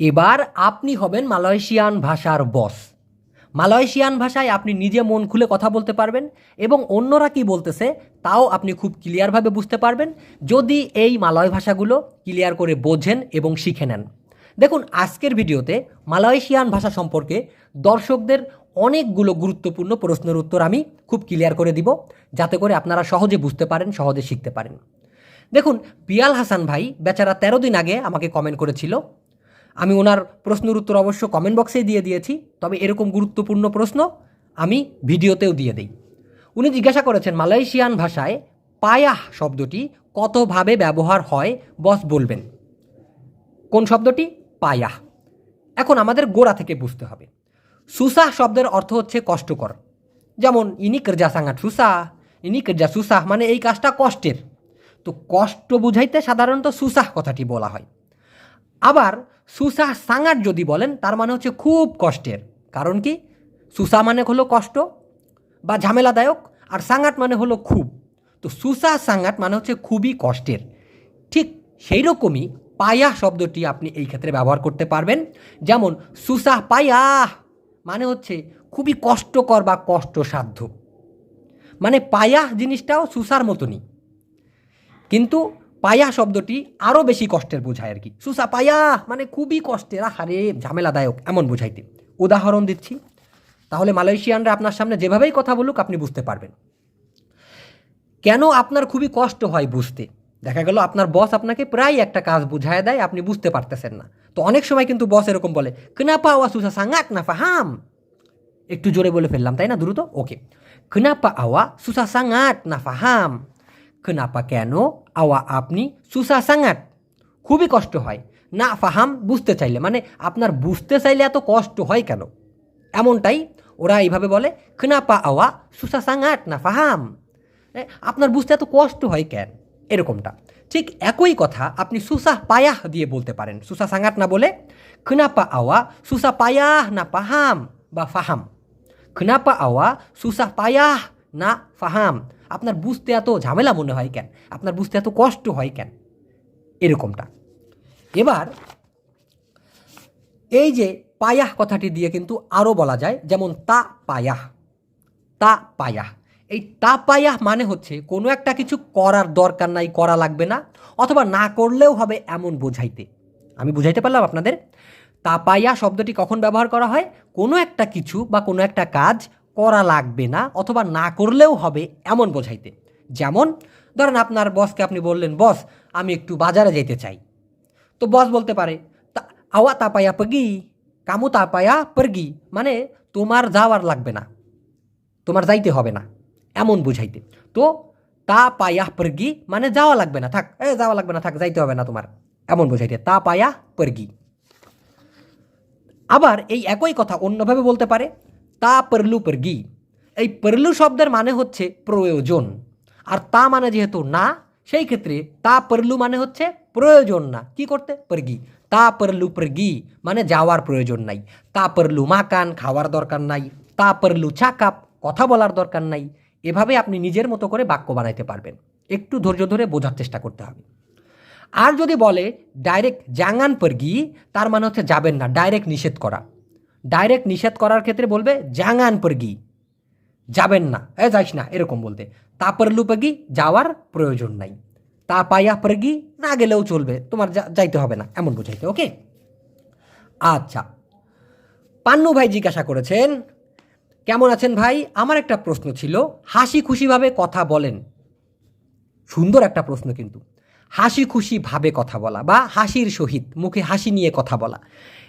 এবার আপনি হবেন মালয়েশিয়ান ভাষার বস। মালয়েশিয়ান ভাষায় আপনি নিজে মন খুলে কথা বলতে পারবেন এবং অন্যরা কি বলতেছে তাও আপনি খুব ক্লিয়ারভাবে বুঝতে পারবেন যদি এই মালয় ভাষাগুলো ক্লিয়ার করে বোঝেন এবং শিখে নেন। দেখুন, আজকের ভিডিওতে মালয়েশিয়ান ভাষা সম্পর্কে দর্শকদের অনেকগুলো গুরুত্বপূর্ণ প্রশ্নের উত্তর আমি খুব ক্লিয়ার করে দিব, যাতে করে আপনারা সহজে বুঝতে পারেন, সহজে শিখতে পারেন। দেখুন, পিয়াল হাসান ভাই বেচারা তেরো দিন আগে আমাকে কমেন্ট করেছিল আমি ওনার প্রশ্নের উত্তর অবশ্য কমেন্ট বক্সেই দিয়ে দিয়েছি, তবে এরকম গুরুত্বপূর্ণ প্রশ্ন আমি ভিডিওতেও দিয়ে দিই। উনি জিজ্ঞাসা করেছেন, মালয়েশিয়ান ভাষায় পায়াহ শব্দটি কতভাবে ব্যবহার হয়? বস বলবেন। কোন শব্দটি? পায়াহ। এখন আমাদের গোড়া থেকে বুঝতে হবে। সুসাহ শব্দের অর্থ হচ্ছে কষ্টকর। যেমন, ইনি কেরজা সাঙ্গাট সুসাহ ইনি কেরজা সুসাহ মানে এই কাজটা কষ্টের। তো কষ্ট বুঝাইতে সাধারণত সুসাহ কথাটি বলা হয়। আবার সুসাহ সাঙ্গাট যদি বলেন, তার মানে হচ্ছে খুব কষ্টের। কারণ কি? সুসা মানে হলো কষ্ট বা ঝামেলাদায়ক, আর সাঙ্গাট মানে হলো খুব। তো সুসা সাঙ্গাট মানে হচ্ছে খুবই কষ্টের। ঠিক সেই রকমই পায়া শব্দটি আপনি এই ক্ষেত্রে ব্যবহার করতে পারবেন। যেমন সুসাহ পায়া মানে হচ্ছে খুবই কষ্টকর বা কষ্টসাধ্য। মানে পায়া জিনিসটাও সুসার মতনই। কিন্তু পায়া শব্দটি আরও বেশি কষ্টের বোঝায় আর কি। সুসা, পায়া মানে খুবই কষ্টের। আহারে, ঝামেলাদায়ক, এমন বোঝাইতে। উদাহরণ দিচ্ছি। তাহলে মালয়েশিয়ানরা আপনার সামনে যেভাবেই কথা বলুক, আপনি বুঝতে পারবেন। কেন আপনার খুবই কষ্ট হয় বুঝতে? দেখা গেল আপনার বস আপনাকে প্রায় একটা কাজ বুঝায় দেয়, আপনি বুঝতে পারতেছেন না। তো অনেক সময় কিন্তু বস এরকম বলে কেনাপা আওয়া সুসা সাঙ্গাক না ফাহাম একটু জোরে বলে ফেললাম, তাই না, দ্রুত? ওকে। কেনাপা আওয়া সুসা সাঙ্গাট না ফাহাম কেনাপা কেন আওয়া আপনি সুসা সাঙ্গাট খুবই কষ্ট হয় না ফাহাম বুঝতে চাইলে মানে আপনার বুঝতে চাইলে এত কষ্ট হয় কেন এমনটাই ওরা এইভাবে বলে কেনাপা আওয়া সুসা সাঙ্গাট না ফাহাম আপনার বুঝতে এত কষ্ট হয় কেন এরকমটা ঠিক একই কথা আপনি সুসা পায়াহ দিয়ে বলতে পারেন সুসা সাঙ্গাট না বলে কেনাপা আওয়া সুসা পায়াহ না পাহাম বা ফাহাম কেনাপা আওয়া সুসা পায়াহ না ফাহাম আপনার বুঝতে এত ঝামেলা মনে হয় কেন? আপনার বুঝতে এত কষ্ট হয় কেন? এরকমটা। এবার এই যে পায়াহ কথাটি দিয়ে কিন্তু আরও বলা যায়, যেমন তা পায়াহ তা পায়াহ। এই তা পায়াহ মানে হচ্ছে কোনো একটা কিছু করার দরকার নাই, করা লাগবে না, অথবা না করলেও হবে এমন বোঝাইতে। আমি বুঝাইতে পারলাম আপনাদের? তা পায়া শব্দটি কখন ব্যবহার করা হয়? কোনো একটা কিছু বা কোনো একটা কাজ করা লাগবে না অথবা না করলেও হবে এমন বোঝাইতে। যেমন, ধরেন আপনার বসকে আপনি বললেন, বস, আমি একটু বাজারে যেতে চাই। তো বস বলতে পারে আওয়া তাপায়া পগি, কামু তাপায়া পরগি। মানে তোমার যাওয়ার লাগবে না। তোমার যাইতে হবে না। এমন বুঝাইতে। তো, তা পায়া পরগি মানে যাওয়া লাগবে না, থাক, এ, যাওয়া লাগবে না, থাক, যাইতে হবে না তোমার। এমন বুঝাইতে, তা পায়া পরগি। আবার এই একই কথা অন্যভাবে বলতে পারে তা পরলু পরগি। এই পরলু শব্দের মানে হচ্ছে প্রয়োজন। আর তা মানে যেহেতু না, সেই ক্ষেত্রে তা পরলু মানে হচ্ছে প্রয়োজন না। কি করতে? পারগি। তা পরলু পরগি মানে যাওয়ার প্রয়োজন নাই। তা পরলু মাকান, খাওয়ার দরকার নাই। তা পরলু চাকাপ কথা বলার দরকার নাই। এভাবে আপনি নিজের মতো করে বাক্য বানাইতে পারবেন। একটু ধৈর্য ধরে বোঝার চেষ্টা করতে হবে। আর যদি বলে, ডাইরেক্ট জাঙ্গান পারগি তার মানে হচ্ছে যাবেন না, ডাইরেক্ট নিষেধ করা। ডাইরেক্ট নিষেধ করার ক্ষেত্রে বলবে, জাঙ্গান পরগি, যাবেন না, এ যাইস না, এরকম বলতে। তা পরলু পরগি যাওয়ার প্রয়োজন নাই। তা পাইয়া পরগি না গেলেও চলবে, তোমার যাইতে হবে না, এমন বোঝাইতে, ওকে? আচ্ছা পান্নু ভাই জিজ্ঞাসা করেছেন, কেমন আছেন ভাই? আমার একটা প্রশ্ন ছিল, হাসি খুশিভাবে কথা বলেন। সুন্দর একটা প্রশ্ন কিন্তু। হাসি খুশি ভাবে কথা বলা বা হাসির সহিত, মুখে হাসি নিয়ে কথা বলা।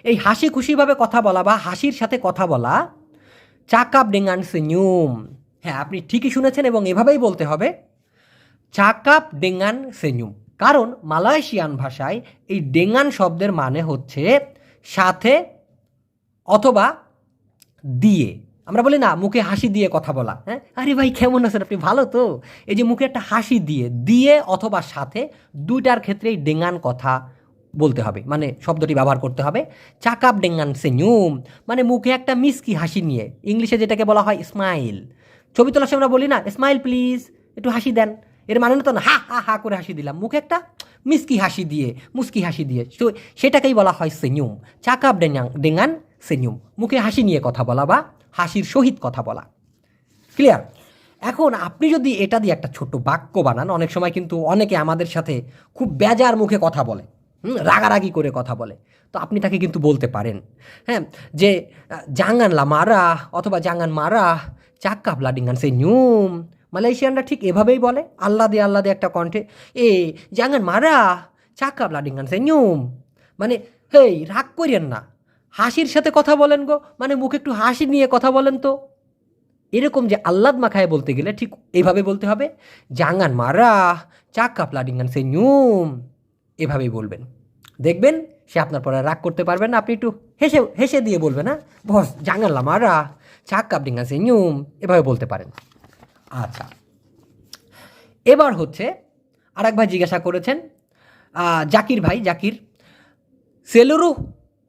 এই হাসি খুশিভাবে কথা বলা বা হাসির সাথে কথা বলা চাকাপ ডেঙ্গান সেনিউম হ্যাঁ আপনি ঠিকই শুনেছেন এবং এভাবেই বলতে হবে। চাকাপ ডেঙ্গান সেনিউম কারণ মালয়েশিয়ান ভাষায় এই ডেঙ্গান শব্দের মানে হচ্ছে সাথে অথবা দিয়ে। আমরা বলি না, মুখে হাসি দিয়ে কথা বলা। হ্যাঁ? আরে ভাই, কেমন আছেন? আপনি ভালো তো? এই যে মুখে একটা হাসি দিয়ে দিয়ে অথবা সাথে দুইটার ক্ষেত্রেই ডেঙ্গান কথা বলতে হবে। মানে শব্দটি ব্যবহার করতে হবে। চাকাপ ডেঙ্গান সেনিউম মানে মুখে একটা মিসকি হাসি নিয়ে। ইংলিশে যেটাকে বলা হয় স্মাইল ছবি তোলার সময় আমরা বলি না স্মাইল প্লিজ একটু হাসি দেন। এর মানে না তো না, হা হা হা করে হাসি দিলাম। মুখে একটা মিসকি হাসি দিয়ে, মুসকি হাসি দিয়ে। তো সেটাকেই বলা হয় সেনিয়ম। চাকাপ ডেঙ্গাং ডেঙ্গান সেনিয়ম। মুখে হাসি নিয়ে কথা বলা বা হাসির সহিত কথা বলা। ক্লিয়ার এখন আপনি যদি এটা দিয়ে একটা ছোট্ট বাক্য বানান, অনেক সময় কিন্তু অনেকে আমাদের সাথে খুব বেজার মুখে কথা বলে। রাগারাগি করে কথা বলে। তো আপনি তাকে কিন্তু বলতে পারেন। হ্যাঁ যে আহ, জাঙ্গান লা মারা অথবা জাঙ্গান মারা চাক্কা ব্লাডিঙ্গান সে নিউম মালয়েশিয়ানরা ঠিক এভাবেই বলে আল্লাহ দিয়ে একটা কণ্ঠে এ জাঙ্গান মারা চাক্কা ব্লাডিঙ্গান সে নিউম মানে হেই রাগ করিয়েন না। হাসির সাথে কথা বলেন গো মানে মুখে একটু হাসি নিয়ে কথা বলেন তো। এরকম যে আল্লাদ মাখায় বলতে গেলে ঠিক এইভাবে বলতে হবে জাঙ্গান মারা চাক্কা প্লাডিঙ্গান সে নিউম এভাবেই বলবেন। দেখবেন, সে আপনার পরে রাগ করতে পারবেন না। আপনি একটু হেসে হেসে দিয়ে বলবেন না বস জাঙ্গানলা মারা চাক্কা ডিঙ্গান সে নিউম এভাবে বলতে পারেন। আচ্ছা। এবার হচ্ছে আরেক ভাই জিজ্ঞাসা করেছেন জাকির ভাই, জাকির, সেলুরু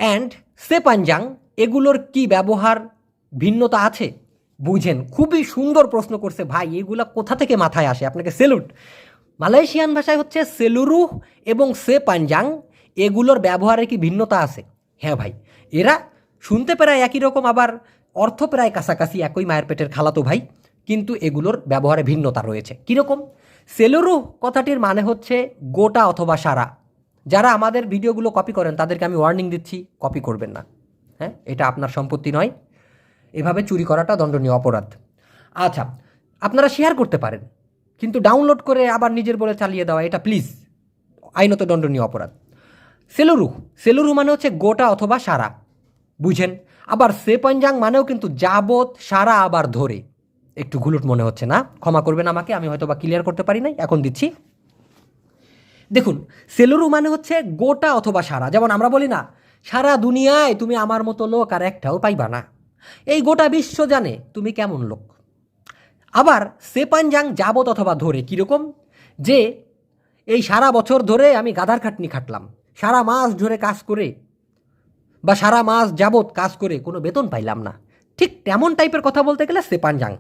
অ্যান্ড সেপাঞ্জাং, এগুলোর কি ব্যবহার ভিন্নতা আছে? বুঝেন, খুবই সুন্দর প্রশ্ন করছে ভাই, এগুলা কোথা থেকে মাথায় আসে? আপনাকে সেলুট। মালয়েশিয়ান ভাষায় হচ্ছে সেলুরু এবং সেপাঞ্জাং। এগুলোর ব্যবহারে কি ভিন্নতা আছে? হ্যাঁ ভাই, এরা শুনতে প্রায় একই রকম, আবার অর্থ প্রায় কাছাকাছি একই মায়ের পেটের খালাতো ভাই, কিন্তু এগুলোর ব্যবহারে ভিন্নতা রয়েছে। কীরকম? সেলুরু কথাটির মানে হচ্ছে গোটা অথবা সারা। যারা আমাদের ভিডিওগুলো কপি করেন, তাদেরকে আমি ওয়ার্নিং দিচ্ছি, কপি করবেন না। হ্যাঁ এটা আপনার সম্পত্তি নয়। এভাবে চুরি করাটা দণ্ডনীয় অপরাধ। আচ্ছা আপনারা শেয়ার করতে পারেন। কিন্তু ডাউনলোড করে আবার নিজের বলে চালিয়ে দেওয়া, এটা প্লিজ আইনত দণ্ডনীয় অপরাধ। সেলুরু সেলুরু মানে হচ্ছে গোটা অথবা সারা, বুঝেন? আবার সেপাঞ্জাং মানেও কিন্তু যাবত সারা আবার ধরে। একটু ঘুলুট মনে হচ্ছে না? ক্ষমা করবেন আমাকে, আমি হয়তো বা ক্লিয়ার করতে পারি নাই, এখন দিচ্ছি। দেখুন, সেলুরু মানে হচ্ছে গোটা অথবা সারা, যেমন আমরা বলি না, সারা দুনিয়ায় তুমি আমার মতো লোক আর একটাও পাইবা না। এই গোটা বিশ্ব জানে তুমি কেমন লোক। আবার সেপানজাং যাবত অথবা ধরে কীরকম? যে এই সারা বছর ধরে আমি গাধার খাটনি খাটলাম। সারা মাস ধরে কাজ করে বা সারা মাস যাবত কাজ করে কোনো বেতন পাইলাম না। ঠিক তেমন টাইপের কথা বলতে গেলে সেপানজাং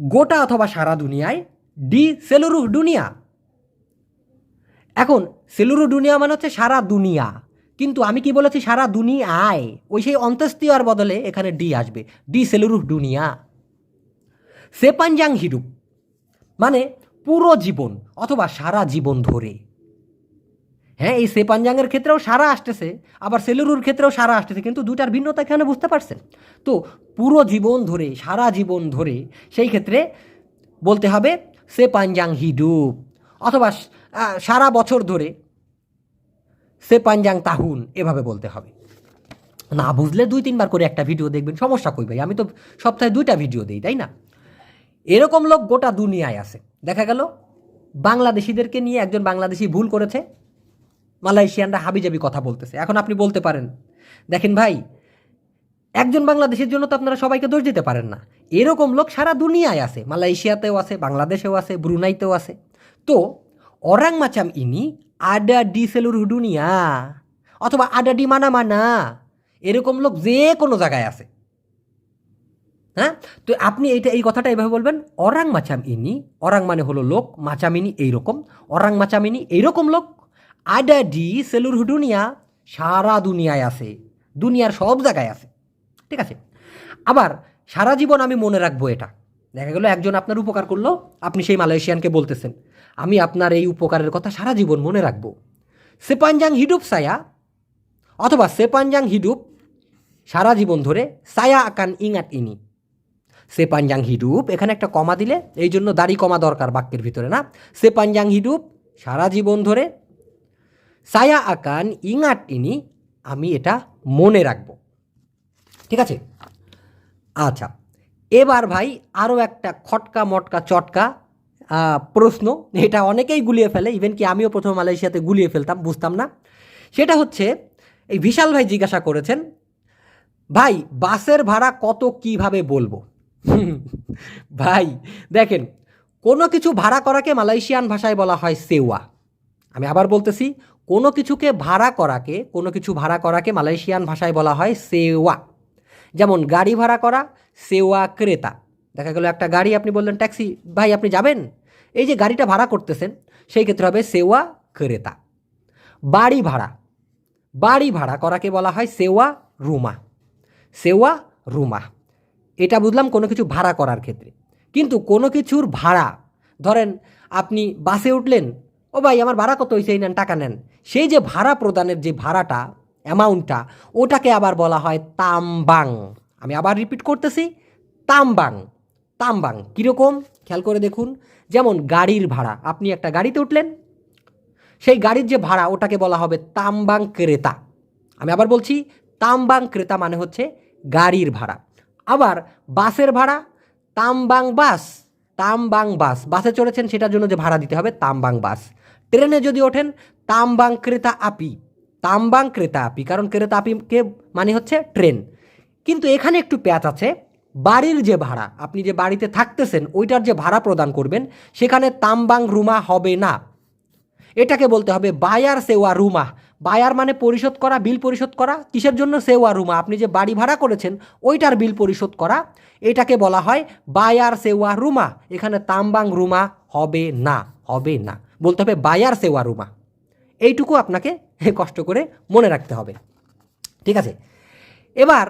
গোটা অথবা সারা দুনিয়ায় ডি সেলুরুহ দুনিয়া। এখন সেলুরু দুনিয়া মানে হচ্ছে সারা দুনিয়া। কিন্তু আমি কি বলেছি সারা দুনিয়ায়? ওই সেই অন্ত্যেষ্টিয়ার বদলে এখানে ডি আসবে। ডি সেলুরুহ দুনিয়া। সেপানজাং হিরুপ মানে পুরো জীবন অথবা সারা জীবন ধরে। হ্যাঁ এই সেপানজাংয়ের ক্ষেত্রেও সারা আসতেছে, আবার সেলুরুর ক্ষেত্রেও সারা আসতেছে, কিন্তু দুটার ভিন্নতা এখানে বুঝতে পারছেন? তো পুরো জীবন ধরে, সারা জীবন ধরে, সেই ক্ষেত্রে বলতে হবে সেপানজাং হিডুপ অথবা সারা বছর ধরে সেপানজাং তাহুন, এভাবে বলতে হবে। না বুঝলে দুই তিনবার করে একটা ভিডিও দেখবেন, সমস্যা কই ভাই? আমি তো সপ্তাহে দুইটা ভিডিও দিই, তাই না? এরকম লোক গোটা দুনিয়ায় আছে। দেখা গেল, বাংলাদেশিদেরকে নিয়ে একজন বাংলাদেশি ভুল করেছে, মালয়েশিয়ানরা হাবিজাবি কথা বলতেছে। এখন আপনি বলতে পারেন, দেখেন ভাই, একজন বাংলাদেশের জন্য তো আপনারা সবাইকে দোষ দিতে পারেন না। এরকম লোক সারা দুনিয়ায় আছে, মালয়েশিয়াতেও আছে, বাংলাদেশেও আছে, ব্রুনাইতেও আছে। তো, অরাং মাচাম ইনি আডা ডি সেলুর দুনিয়া অথবা আডা ডি মানা মানা এরকম লোক যে কোনো জায়গায় আছে। হ্যাঁ? তো আপনি এইটা, এই কথাটা এইভাবে বলবেন, অরাং মাচাম ইনি অরাং মানে হলো লোক মাচামিনি এইরকম, অরাং মাচামিনি এইরকম লোক। আডা ডি সেলুর হুডুনিয়া সারা দুনিয়ায় আছে, দুনিয়ার সব জায়গায় আছে। ঠিক আছে? আবার সারা জীবন আমি মনে রাখব এটা। দেখা গেল একজন আপনার উপকার করল, আপনি সেই মালয়েশিয়ানকে বলতেছেন। আমি আপনার এই উপকারের কথা সারা জীবন মনে রাখব। সেপানজাং হিডুপ সায়া, অথবা সেপানজাং হিডুপ, সারা জীবন ধরে সায়া আকান ইঙাট ইনি। সেপানজাং হিডুপ এখানে একটা কমা দিলে, এই জন্য দাড়ি কমা দরকার বাক্যের ভিতরে, না? সেপানজাং হিডুপ সারা জীবন ধরে। সায়া আকান ইঙাট ইনি, আমি এটা মনে রাখব। ঠিক আছে? আচ্ছা এবার ভাই আরও একটা খটকা মটকা চটকা প্রশ্ন। এটা অনেকেই গুলিয়ে ফেলে, ইভেন কি আমিও প্রথম মালয়েশিয়াতে গুলিয়ে ফেলতাম, বুঝতাম না। সেটা হচ্ছে, এই বিশাল ভাই জিজ্ঞাসা করেছেন, ভাই বাসের ভাড়া কত কীভাবে বলব? ভাই, দেখেন, কোনো কিছু ভাড়া করাকে মালয়েশিয়ান ভাষায় বলা হয় সেওয়া। আমি আবার বলতেছি, কোনো কিছুকে ভাড়া করাকে, কোনো কিছু ভাড়া করাকে মালয়েশিয়ান ভাষায় বলা হয় সেওয়া। যেমন, গাড়ি ভাড়া করা, সেওয়া ক্রেতা। দেখা গেল একটা গাড়ি, আপনি বললেন, ট্যাক্সি, ভাই, আপনি যাবেন? এই যে গাড়িটা ভাড়া করতেছেন, সেই ক্ষেত্রে হবে সেওয়া ক্রেতা। বাড়ি ভাড়া। বাড়ি ভাড়া করাকে বলা হয় সেওয়া রুমা। সেওয়া রুমা। এটা বুঝলাম কোনো কিছু ভাড়া করার ক্ষেত্রে। কিন্তু কোনো কিছুর ভাড়া, ধরেন আপনি বাসে উঠলেন, ও ভাই, আমার ভাড়া কত হয়েছে এই নেন, টাকা নেন। সেই যে ভাড়া প্রদানের যে ভাড়াটা, অ্যামাউন্টটা, ওটাকে আবার বলা হয় তামবাং। আমি আবার রিপিট করতেছি, তামবাং তামবাং। কীরকম? খেয়াল করে দেখুন। যেমন গাড়ির ভাড়া, আপনি একটা গাড়িতে উঠলেন, সেই গাড়ির যে ভাড়া, ওটাকে বলা হবে তামবাং ক্রেতা। আমি আবার বলছি, তামবাং ক্রেতা মানে হচ্ছে গাড়ির ভাড়া। আবার বাসের ভাড়া, তামবাং বাস তামবাং বাস। বাসে চড়েছেন সেটার জন্য যে ভাড়া দিতে হবে, তামবাং বাস। ট্রেনে যদি ওঠেন, তামবাং ক্রেতা আপি, তামবাং ক্রেতা আপি, কারণ ক্রেতা আপিকে মানে হচ্ছে ট্রেন। কিন্তু এখানে একটু প্যাচ আছে, বাড়ির যে ভাড়া, আপনি যে বাড়িতে থাকতেছেন, ওইটার যে ভাড়া প্রদান করবেন, সেখানে তামবাং রুমা হবে না। এটাকে বলতে হবে বায়ার সেওয়া রুমা বায়ার মানে পরিশোধ করা, বিল পরিশোধ করা, কিসের জন্য সেওয়া রুমা? আপনি যে বাড়ি ভাড়া করেছেন, ওইটার বিল পরিশোধ করা। এটাকে বলা হয় বায়ার সেওয়া রুমা। এখানে তামবাং রুমা হবে না হবে না। বলতে হবে বায়ার সেওয়া রুমা। এইটুকু আপনাকে কষ্ট করে মনে রাখতে হবে। ঠিক আছে? এবার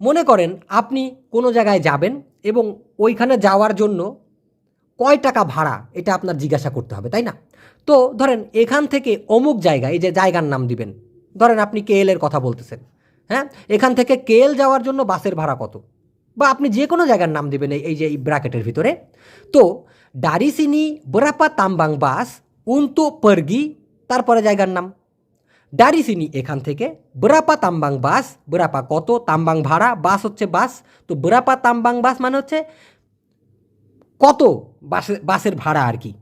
মনে করেন আপনি কোনো জায়গায় যাবেন এবং ওইখানে যাওয়ার জন্য কয় টাকা ভাড়া? এটা আপনার জিজ্ঞাসা করতে হবে, তাই না? তো ধরেন এখান থেকে অমুক জায়গা এই যে জায়গার নাম দিবেন, ধরেন আপনি কেএল এর কথা বলতেছেন হ্যাঁ? এখান থেকে কেএল যাওয়ার জন্য বাসের ভাড়া কত? বা আপনি যে কোনো জায়গার নাম দিবেন এই- যে এই ব্র্যাকেটের ভিতরে। তো ডারিসিনি বরাপা, তাম্বাং বাস, উন্তু, পারগি, তারপরে জায়গার নাম। ডারিসিনি এখান থেকে, বরাপা, তাম্বাং বাস, বরাপা কত? তাম্বাং ভাড়া, বাস হচ্ছে বাস। তো বরাপা, তাম্বাং বাস মানে হচ্ছে কত বাসের বাসের ভাড়া আর কি?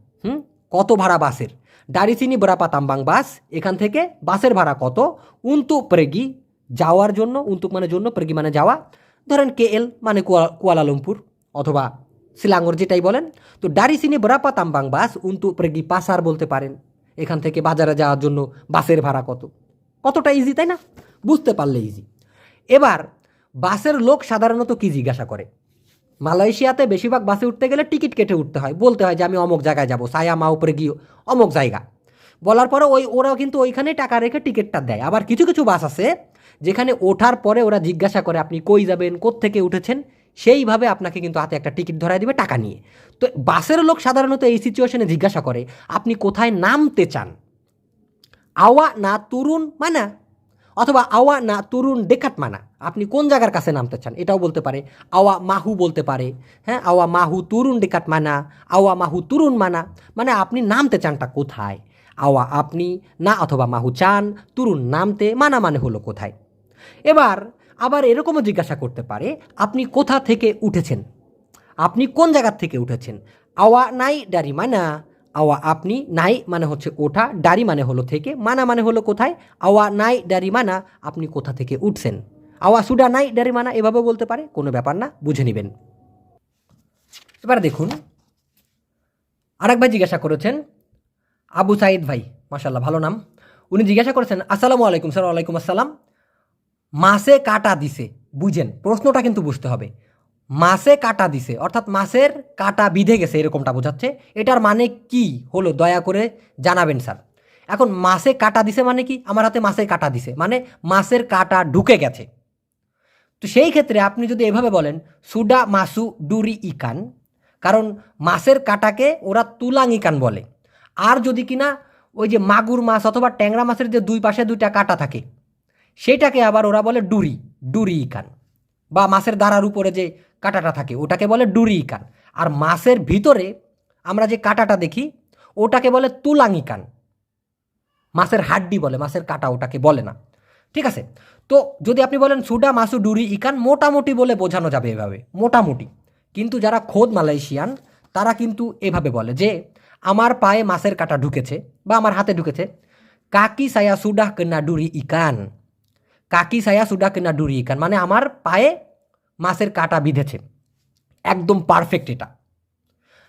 কত ভাড়া বাসের? ডারিসিনি বরাপা তাম্বাং বাস, এখান থেকে বাসের ভাড়া কত? উন্তু প্রেগি যাওয়ার জন্য, উন্তুক মানে জন্য, প্রেগি মানে যাওয়া। ধরেন কে এল মানে কুয়া- কুয়ালালামপুর অথবা শিলাঙ্গর যেটাই বলেন। তো ডারিসিনি বরাপা তাম্বাং বাস উন্তু প্রেগি পাসার বলতে পারেন। এখান থেকে বাজারে যাওয়ার জন্য বাসের ভাড়া কত? কতটা ইজি তাই না? বুঝতে পারলে ইজি এবার বাসের লোক সাধারণত কি জিজ্ঞাসা করে? মালয়েশিয়াতে বেশিরভাগ বাসে উঠতে গেলে টিকিট কেটে উঠতে হয়। বলতে হয় যে, আমি অমুক জায়গায় যাব, সায়া মা উপরে গিয়ে অমুক জায়গা। বলার পরে ওই, ওরাও কিন্তু ওইখানেই টাকা রেখে টিকিটটা দেয়। আবার কিছু কিছু বাস আছে যেখানে ওঠার পরে ওরা জিজ্ঞাসা করে, আপনি কই যাবেন থেকে উঠেছেন? সেইভাবে আপনাকে কিন্তু হাতে একটা টিকিট ধরায় দিবে টাকা নিয়ে। তো বাসের লোক সাধারণত এই সিচুয়েশনে জিজ্ঞাসা করে, আপনি কোথায় নামতে চান? আওয়া না, তরুণ, মানা অথবা আওয়া না তরুণ ডেকাট মানা। আপনি কোন জায়গার কাছে নামতে চান, এটাও বলতে পারে। আওয়া মাহু বলতে পারে। হ্যাঁ আওয়া মাহু তরুণ ডেকাট মানা, আওয়া মাহু তরুণ মানা মানে আপনি নামতে চানটা কোথায়? আওয়া আপনি না অথবা মাহু চান তরুণ নামতে, মানা মানে হলো কোথায়? এবার আবার এরকমও জিজ্ঞাসা করতে পারে, আপনি কোথা থেকে উঠেছেন? আপনি কোন জায়গার থেকে উঠেছেন? আওয়া নাই, ডারি মানা আওয়া আপনি নাই মানে হচ্ছে ওঠা, ডারি মানে হলো থেকে, মানা মানে হলো কোথায়? আওয়া নাই, ডারি মানা, আপনি কোথা থেকে উঠছেন? আওয়া সুডা নাই, ডারি মানা এভাবে বলতে পারে, কোনো ব্যাপার না, বুঝে নেবেন। এবার দেখুন, আরেক ভাই জিজ্ঞাসা করেছেন, আবু সাইদ ভাই মাসাল্লাহ ভালো নাম। উনি জিজ্ঞাসা করেছেন, আসসালামু আলাইকুম স্যার, ওয়ালাইকুম আসসালাম। মাসে কাটা দিছে, বুঝেন, প্রশ্নটা কিন্তু বুঝতে হবে। মাসে কাটা দিছে, অর্থাৎ মাসের কাটা বিধে গেছে এরকমটা বোঝাচ্ছে। এটার মানে কি হলো দয়া করে জানাবেন, স্যার। এখন মাসে কাটা দিছে মানে কি? আমার হাতে মাসে কাটা দিছে মানে মাসের কাটা ঢুকে গেছে। তো সেই ক্ষেত্রে আপনি যদি এভাবে বলেন, সুডা মাসু ডুরি ইকান, কারণ মাছের কাটাকে ওরা তুলাং ইকান বলে। আর যদি কিনা ওই যে মাগুর মাছ অথবা ট্যাংরা মাছের যে দুই পাশে দুইটা কাটা থাকে, সেটাকে আবার ওরা বলে ডুরি ডুরি ইকান। বা মাছের দাঁড়ার উপরে যে কাঁটাটা থাকে, ওটাকে বলে ডুরি ইকান আর মাছের ভিতরে আমরা যে কাঁটাটা দেখি, ওটাকে বলে তুলাং ইকান মাছের হাড্ডি বলে, মাছের কাটা ওটাকে বলে না। ঠিক আছে? তো যদি আপনি বলেন সুডা মাসু ডুরি ইকান মোটামুটি বলে বোঝানো যাবে এভাবে, মোটামুটি। কিন্তু যারা খোদ মালয়েশিয়ান, তারা কিন্তু এভাবে বলে যে, আমার পায়ে মাছের কাটা ঢুকেছে বা আমার হাতে ঢুকেছে। কাকি সায়া সুডা কেনা ডুরি ইকান কাকি সায়া সুডা কেনা ডুরি ইকান মানে আমার পায়ে মাছের কাটা বিঁধেছে একদম পারফেক্ট এটা।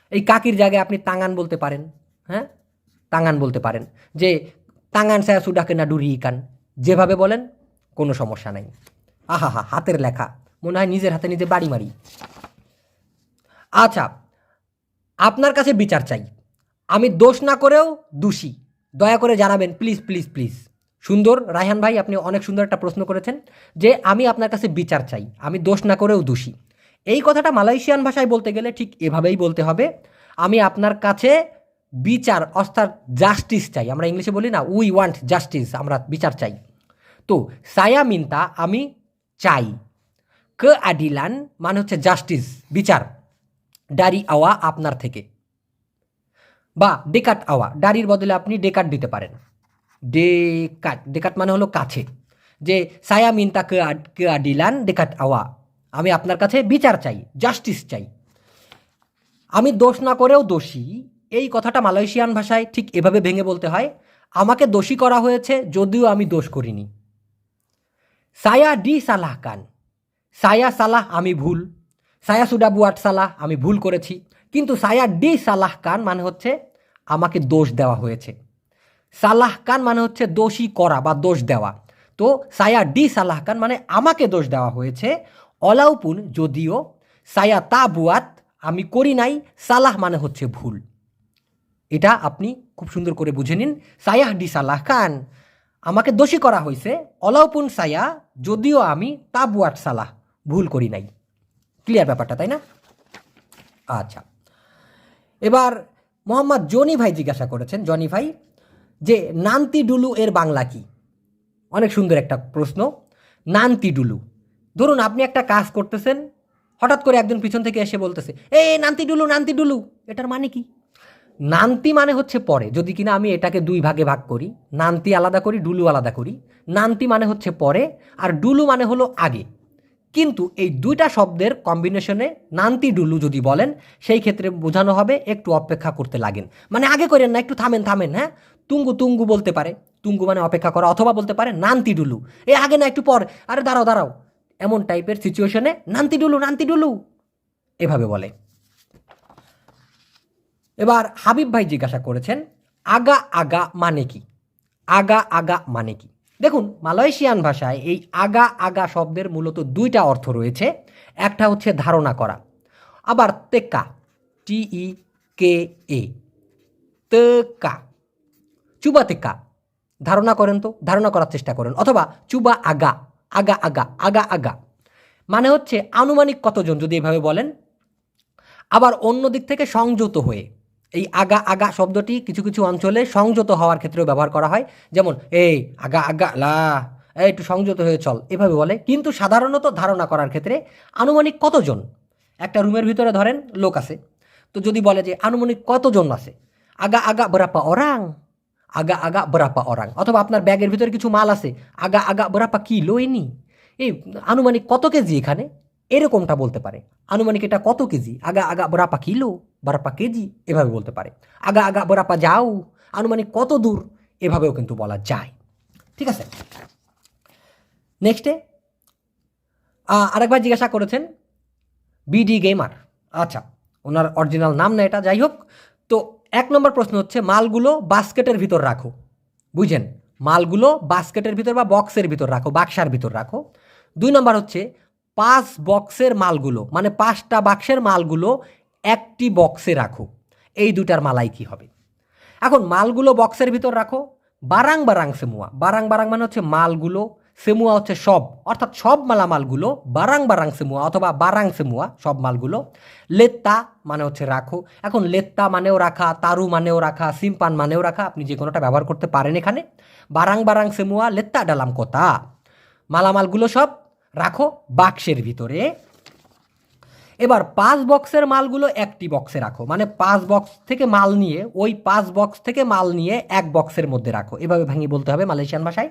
এই কাকির জায়গায় আপনি তাঙ্গান বলতে পারেন হ্যাঁ? তাঙ্গান বলতে পারেন যে তাঙ্গান সায়া সুডা কেনা ডুরি ইকান যেভাবে বলেন, কোনো সমস্যা নাই। আহা হা হাতের লেখা। মনে হয় নিজের হাতে নিজে বাড়ি মারি। আচ্ছা আপনার কাছে বিচার চাই। আমি দোষ না করেও দোষী। দয়া করে জানাবেন, প্লিজ প্লিজ প্লিজ। সুন্দর। রায়হান ভাই, আপনি অনেক সুন্দর একটা প্রশ্ন করেছেন যে, আমি আপনার কাছে বিচার চাই, আমি দোষ না করেও দোষী। এই কথাটা মালয়েশিয়ান ভাষায় বলতে গেলে ঠিক এভাবেই বলতে হবে, আমি আপনার কাছে বিচার অর্থাৎ জাস্টিস চাই। আমরা ইংলিশে বলি না উই ওয়ান্ট জাস্টিস আমরা বিচার চাই। তো, সায়া মিন্তা, আমি চাই। কে আডিলান মানে হচ্ছে জাস্টিস বিচার। ডারি আওয়া আপনার থেকে। বা, ডেকাট আওয়া ডারির বদলে আপনি ডেকাট দিতে পারেন। ডেকাট ডেকাট মানে হলো কাছে যে সায়া মিনতা কে আড- কে আডিলান ডেকাট আওয়া আমি আপনার কাছে বিচার চাই জাস্টিস চাই আমি দোষ না করেও দোষী এই কথাটা মালয়েশিয়ান ভাষায় ঠিক এভাবে ভেঙে বলতে হয় আমাকে দোষী করা হয়েছে যদিও আমি দোষ করিনি সায়া ডি সালাহ কান সায়া সালাহ আমি ভুল সায়া সুডা বুয়াট সালাহ আমি ভুল করেছি কিন্তু সায়া ডি সালাহ কান মানে হচ্ছে আমাকে দোষ দেওয়া হয়েছে সালাহ কান মানে হচ্ছে দোষী করা বা দোষ দেওয়া। তো সায়া ডি সালাহ কান মানে আমাকে দোষ দেওয়া হয়েছে। অলাউপুন যদিও সায়া তা বুয়াত আমি করি নাই, সালাহ মানে হচ্ছে ভুল। এটা আপনি খুব সুন্দর করে বুঝে নিন। সায়াহ ডি সালাহ খান আমাকে দোষী করা হয়েছে। অলাউপুন সায়া, যদিও আমি তাবুয়াট সালাহ ভুল করি নাই। ক্লিয়ার ব্যাপারটা, তাই না? আচ্ছা। এবার মোহাম্মদ জনি ভাই জিজ্ঞাসা করেছেন, জনি ভাই যে নান্তি ডুলু এর বাংলা কি? অনেক সুন্দর একটা প্রশ্ন। নান্তি ডুলু। ধরুন আপনি একটা কাজ করতেছেন, হঠাৎ করে একজন পিছন থেকে এসে বলতেছে এ নান্তি ডুলু নান্তি ডুলু, এটার মানে কি? নান্তি মানে হচ্ছে পরে। যদি কিনা আমি এটাকে দুই ভাগে ভাগ করি, নান্তি আলাদা করি, ডুলু আলাদা করি। নান্তি মানে হচ্ছে পরে, আর ডুলু মানে হলো আগে। কিন্তু এই দুইটা শব্দের কম্বিনেশনে নান্তি ডুলু যদি বলেন, সেই ক্ষেত্রে বোঝানো হবে একটু অপেক্ষা করতে লাগেন। মানে আগে করেন না, একটু থামেন থামেন হ্যাঁ? তুঙ্গু তুঙ্গু বলতে পারে। তুঙ্গু মানে অপেক্ষা করা অথবা বলতে পারে নান্তি ডুলু। এ আগে না, একটু পর। আরে দাঁড়াও দাঁড়াও। এমন টাইপের সিচুয়েশনে নান্তি ডুলু নান্তি ডুলু। এভাবে বলে। এবার হাবিব ভাই জিজ্ঞাসা করেছেন, আগা আগা মানে কি? আগা আগা মানে কি? দেখুন, মালয়েশিয়ান ভাষায় এই আগা আগা শব্দের মূলত দুইটা অর্থ রয়েছে। একটা হচ্ছে ধারণা করা। আবার তেকা টিই কে এ তেকা চুবা তেকা ধারণা করেন তো? ধারণা করার চেষ্টা করেন। অথবা চুবা আগা আগা আগা আগা আগা। মানে হচ্ছে আনুমানিক কতজন, যদি এভাবে বলেন? আবার অন্য দিক থেকে সংযত হয়ে। এই আগা আগা শব্দটি কিছু কিছু অঞ্চলে সংযত হওয়ার ক্ষেত্রেও ব্যবহার করা হয়। যেমন, এই আগা আগা, লা একটু সংযত হয়ে চল, এভাবে বলে। কিন্তু সাধারণত ধারণা করার ক্ষেত্রে আনুমানিক কতজন? একটা রুমের ভিতরে ধরেন লোক আছে। তো যদি বলে যে আনুমানিক কতজন আছে? আগা আগা, বরাপা অরাং আগা আগা, বরাপা অরাং অথবা আপনার ব্যাগের ভিতরে কিছু মাল আছে। আগা আগা, বরাপা কি লইনি এই আনুমানিক কত কেজি এখানে? এরকমটা বলতে পারে। আনুমানিক এটা কত কেজি? আগা আগা বরাপা কিলো? বরাপা কেজি? এভাবে বলতে পারে। আগা আগা বরাপা যাও। আনুমানিক কত দূর? এভাবেও কিন্তু বলা যায়। ঠিক আছে? নেক্সটে আরেকবার জিজ্ঞাসা করেছেন বিডি গেমার আচ্ছা ওনার অরিজিনাল নাম না এটা, যাই হোক। তো এক নম্বর প্রশ্ন হচ্ছে, মালগুলো বাস্কেটের ভিতর রাখো। বুঝেন? মালগুলো বাস্কেটের ভিতর বা বক্সের ভিতর রাখো, বাক্সার ভিতর রাখো। দুই নম্বর হচ্ছে পাঁচ বক্সের মালগুলো মানে পাঁচটা বাক্সের মালগুলো একটি বক্সে রাখো। এই দুটার মালাই কি হবে? এখন মালগুলো বক্সের ভিতর রাখো, বারাং বারাং সেমুয়া। বারাং বারাং মানে হচ্ছে মালগুলো, সেমুয়া হচ্ছে সব, অর্থাৎ সব মালামালগুলো বারাং বারাং সেমুয়া অথবা বারাং সেমুয়া, সব মালগুলো। লেত্তা মানে হচ্ছে রাখো। এখন লেত্তা মানেও রাখা, তারু মানেও রাখা, সিম্পান মানেও রাখা, আপনি যে কোনোটা ব্যবহার করতে পারেন এখানে। বারাং বারাং সেমুয়া, লেত্তা ডালাম কোতা। মালামালগুলো সব রাখো বাক্সের ভিতরে। এবার পাঁচ বক্সের মালগুলো একটি বক্সে রাখো। মানে পাঁচ বক্স থেকে মাল নিয়ে, ওই পাঁচ বক্স থেকে মাল নিয়ে এক বক্সের মধ্যে রাখো। এভাবে ভাঙি বলতে হবে মালয়েশিয়ান ভাষায়।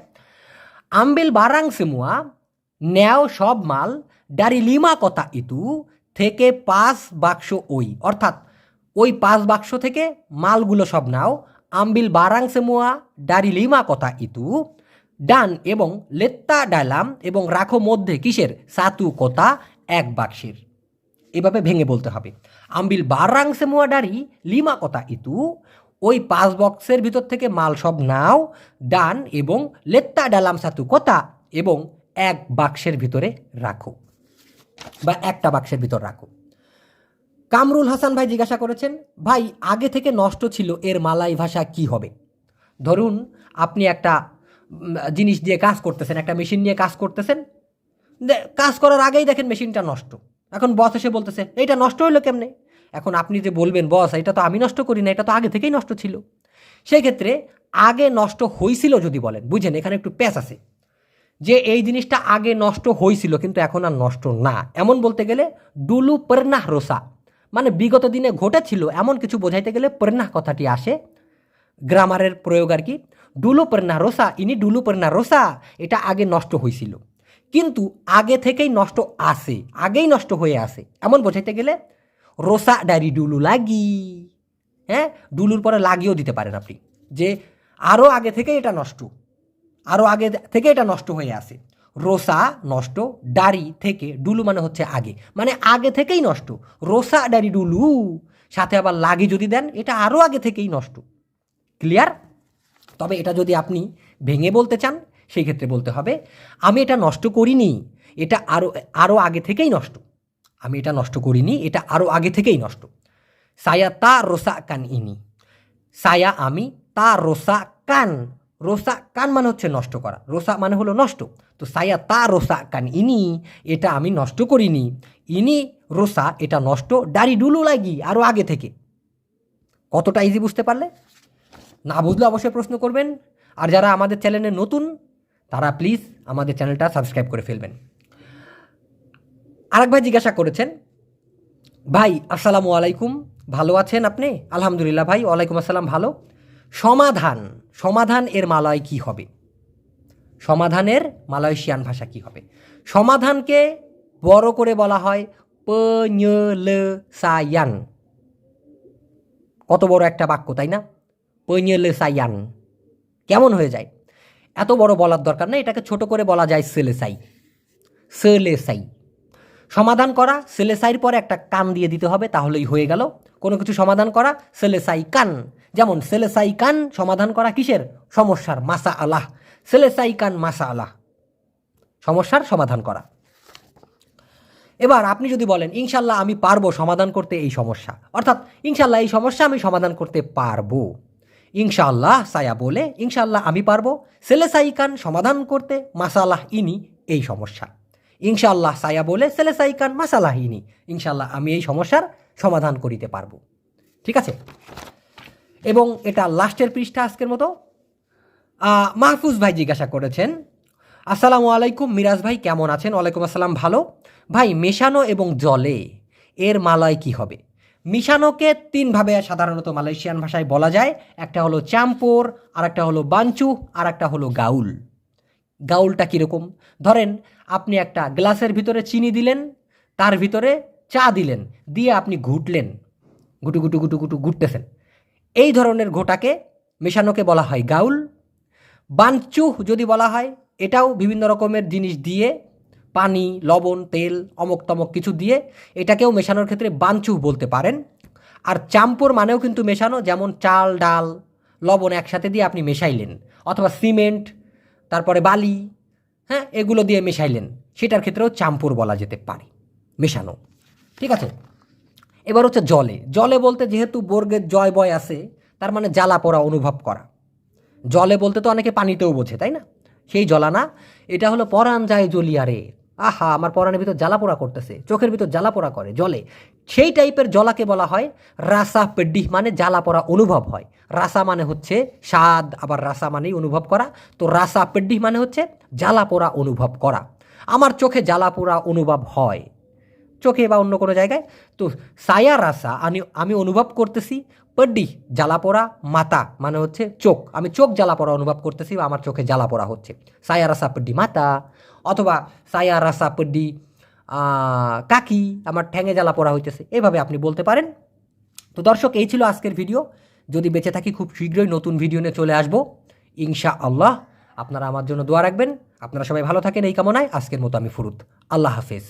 আম্বিল বারাং সেমুয়া নেও সব মাল, ডারি লিমা কথা ইতু, থেকে পাঁচ বাক্স ওই। অর্থাৎ ওই পাঁচ বাক্স থেকে মালগুলো সব নাও। আম্বিল বারাং সেমুয়া, ডারি লিমা কথা ইতু ডান এবং লেত্তা ডালাম এবং রাখো মধ্যে কিসের? সাতু কোতা, এক বাক্সের। এভাবে ভেঙে বলতে হবে। আম্বিল বারাং সেমুয়া ডারি, লিমা কথা ইতু। ওই পাঁচ বক্সের ভিতর থেকে মাল সব নাও। ডান এবং লেত্তা ডালাম সাতু কোতা এবং এক বাক্সের ভিতরে রাখো বা একটা বাক্সের ভিতর রাখো। কামরুল হাসান ভাই জিজ্ঞাসা করেছেন, ভাই, আগে থেকে নষ্ট ছিল এর মালাই ভাষা কি হবে? ধরুন, আপনি একটা জিনিস দিয়ে কাজ করতেছেন, একটা মেশিন নিয়ে কাজ করতেছেন। কাজ করার আগেই দেখেন মেশিনটা নষ্ট। এখন বস এসে বলতেছে, এইটা নষ্ট হইল কেমনে? এখন আপনি যে বলবেন, বস, এটা তো আমি নষ্ট করি না, এটা তো আগে থেকেই নষ্ট ছিল। সেই ক্ষেত্রে আগে নষ্ট হয়েছিল যদি বলেন, বুঝেন, এখানে একটু প্যাচ আছে। যে এই জিনিসটা আগে নষ্ট হয়েছিল কিন্তু এখন আর নষ্ট না। এমন বলতে গেলে ডুলু পর্নাহ রোসা। মানে বিগত দিনে ঘটেছিল, এমন কিছু বোঝাইতে গেলে পর্নাহ কথাটি আসে। গ্রামারের প্রয়োগ আর কি। ডুলু রোসা, ইনি ডুলু রোসা, এটা আগে নষ্ট হয়েছিল কিন্তু আগে থেকেই নষ্ট আসে আগেই নষ্ট হয়ে আসে এমন বোঝাইতে গেলে রোসা ডারি ডুলু লাগি। হ্যাঁ? ডুলুর পরে লাগিয়েও দিতে পারেন আপনি। যে আরও আগে থেকে এটা নষ্ট আরও আগে থেকে এটা নষ্ট হয়ে আসে রোসা নষ্ট ডারি থেকে, ডুলু মানে হচ্ছে আগে। মানে আগে থেকেই নষ্ট, রোসা ডারি ডুলু, সাথে আবার লাগি যদি দেন, এটা আরও আগে থেকেই নষ্ট। ক্লিয়ার? তবে এটা যদি আপনি ভেঙে বলতে চান, সেই ক্ষেত্রে বলতে হবে, আমি এটা নষ্ট করিনি, এটা আরও আরও আগে থেকেই নষ্ট। আমি এটা নষ্ট করিনি, এটা আরও আগে থেকেই নষ্ট। সায়া তা রোসা কান ইনি। সায়া আমি, তা রোসা কান। রোসা কান মানে হচ্ছে নষ্ট করা। রোসা মানে হলো নষ্ট। তো সায়া তা রোসা কান ইনি, এটা আমি নষ্ট করিনি। ইনি, রোসা, এটা নষ্ট ডারি ডুলু লাগি আরও আগে থেকে। কতটা ইজি বুঝতে পারলে? না বুঝলে অবশ্যই প্রশ্ন করবেন। আর যারা আমাদের চ্যানেলে নতুন, তারা প্লিজ আমাদের চ্যানেলটা সাবস্ক্রাইব করে ফেলবেন। আরেক ভাই জিজ্ঞাসা করেছেন, ভাই, আসসালামু আলাইকুম। ভালো আছেন আপনি? আলহামদুলিল্লাহ ভাই, ওয়ালাইকুম আসসালাম, ভালো। সমাধান সমাধান এর মালয় কি হবে? সমাধানের মালয়েশিয়ান ভাষা কি হবে? সমাধানকে বড় করে বলা হয় প সায়ান কত বড় একটা বাক্য, তাই না? সায়ান কেমন হয়ে যায়? এত বড় বলার দরকার নেই, এটাকে ছোট করে বলা যায় সেলেসাই। সেলেসাই। সমাধান করা সেলেসাইর পরে একটা কান দিয়ে দিতে হবে, তাহলেই হয়ে গেল। কোনো কিছু সমাধান করা, সেলেসাই কান। যেমন, সেলেসাই কান সমাধান করা কিসের? সমস্যার মাসা আলাহ সেলেসাই কান মাসা আলাহ সমস্যার সমাধান করা। এবার আপনি যদি বলেন ইনশাল্লাহ আমি পারব সমাধান করতে এই সমস্যা। অর্থাৎ ইনশাল্লাহ এই সমস্যা আমি সমাধান করতে পারব। ইনশাআল্লাহ সায়া বলে, ইনশাআল্লাহ আমি পারব। সেলেসাইকান সমাধান করতে, মাসালাহ ইনি, এই সমস্যা। ইনশাআল্লাহ সায়া বলে সেলেসাইকান মাসালাহ ইনি, ইনশাআল্লাহ আমি এই সমস্যার সমাধান করিতে পারব। ঠিক আছে? এবং এটা লাস্টের পৃষ্ঠা আজকের মতো। মাহফুজ ভাই জিজ্ঞাসা করেছেন, আসসালামু আলাইকুম মিরাজ ভাই, কেমন আছেন? ওয়ালাইকুম আসসালাম, ভালো? ভাই, মেশানো এবং জলে, এর মালয় কি হবে? মিশানোকে তিনভাবে সাধারণত মালয়েশিয়ান ভাষায় বলা যায়। একটা হলো চাম্পোর আর একটা হলো বাঞ্চু আর একটা হলো গাউল। গাউলটা কীরকম? ধরেন, আপনি একটা গ্লাসের ভিতরে চিনি দিলেন, তার ভিতরে চা দিলেন, দিয়ে আপনি ঘুটলেন গুটু গুটু গুটু গুটু ঘুরতেছেন এই ধরনের ঘোটাকে মেশানোকে বলা হয় গাউল। বাঞ্চুহ যদি বলা হয়, এটাও বিভিন্ন রকমের জিনিস দিয়ে পানি, লবণ, তেল, অমক তমক কিছু দিয়ে এটাকেও মেশানোর ক্ষেত্রে বাঞ্চুহ বলতে পারেন। আর চাম্পোর মানেও কিন্তু মেশানো, যেমন চাল, ডাল, লবণ একসাথে দিয়ে আপনি মেশাইলেন। অথবা সিমেন্ট, তারপরে বালি হ্যাঁ এগুলো দিয়ে মেশাইলেন। সেটার ক্ষেত্রেও চাম্পুর বলা যেতে পারে, মেশানো। ঠিক আছে? এবার হচ্ছে জলে। জলে বলতে যেহেতু বর্গের জয় বয় আছে, তার মানে জ্বালা পড়া অনুভব করা। জলে বলতে তো অনেকে পানিতেও বোঝে, তাই না? সেই জলা না এটা হলো পরাণ যায় জলিয়ারে আহা, আমার পরাণের ভিতর জ্বালা পোড়া করতেছে, চোখের ভিতর জ্বালা পোড়া করে, জলে। সেই টাইপের জলাকে বলা হয় রাসা পেড্ডি মানে জ্বালা পোড়া অনুভব হয়। রাসা মানে হচ্ছে স্বাদ, আবার রাসা মানেই অনুভব করা। তো রাসা পেড্ডি মানে হচ্ছে জ্বালা পোড়া অনুভব করা। আমার চোখে জ্বালা পোড়া অনুভব হয়। চোখে বা অন্য কোনো জায়গায়? তো সায়া রাসা, আমি আমি অনুভব করতেছি পড্ডি জ্বালাপোড়া মাতা মানে হচ্ছে চোখ। আমি চোখ জ্বালাপোড়া অনুভব করতেছি বা আমার চোখে জ্বালাপোড়া হচ্ছে। সায়া রাসা পড্ডি, মাতা। অথবা সায়া রাসা পড্ডি কাকি, আমার ঠ্যাঙে জ্বালাপোড়া হইতেছে। এভাবে আপনি বলতে পারেন। তো দর্শক, এই ছিল আজকের ভিডিও। যদি বেঁচে থাকি, খুব শীঘ্রই নতুন ভিডিও নিয়ে চলে আসব। ইনশা আল্লাহ আপনারা আমার জন্য দোয়া রাখবেন। আপনারা সবাই ভালো থাকেন এই কামনায়। আজকের মতো আমি ফুরুত। আল্লাহ হাফেজ।